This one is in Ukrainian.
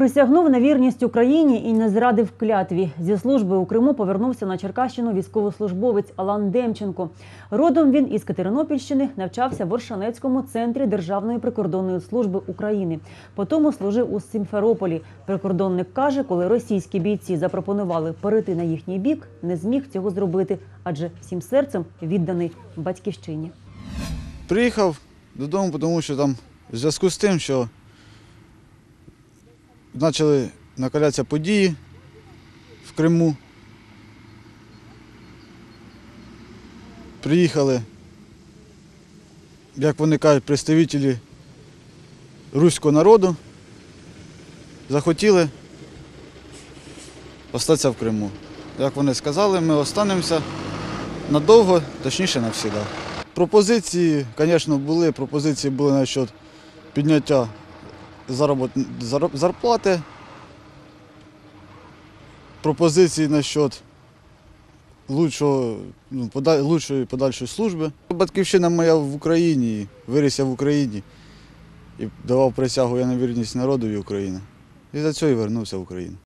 Присягнув на вірність Україні і не зрадив клятві. Зі служби у Криму повернувся на Черкащину військовослужбовець Алан Демченко. Родом він із Катеринопільщини навчався в Оршанецькому центрі Державної прикордонної служби України. Потім служив у Сімферополі. Прикордонник каже, коли російські бійці запропонували перейти на їхній бік, не зміг цього зробити, адже всім серцем відданий батьківщині. Приїхав додому, тому що там в зв'язку з тим, що почали накалятися події в Криму. Приїхали, як вони кажуть, представителі руського народу, захотіли остатися в Криму. Як вони сказали, ми останемося надовго, точніше навсіда. Пропозиції, звісно, були. Пропозиції були насчет підняття заработ... зар- зарплати. Пропозиції насчет ну, лучшої подальшої служби. Батьківщина моя в Україні, виріс я в Україні і давав присягу я на вірність народові України. І за цього і вернувся в Україну.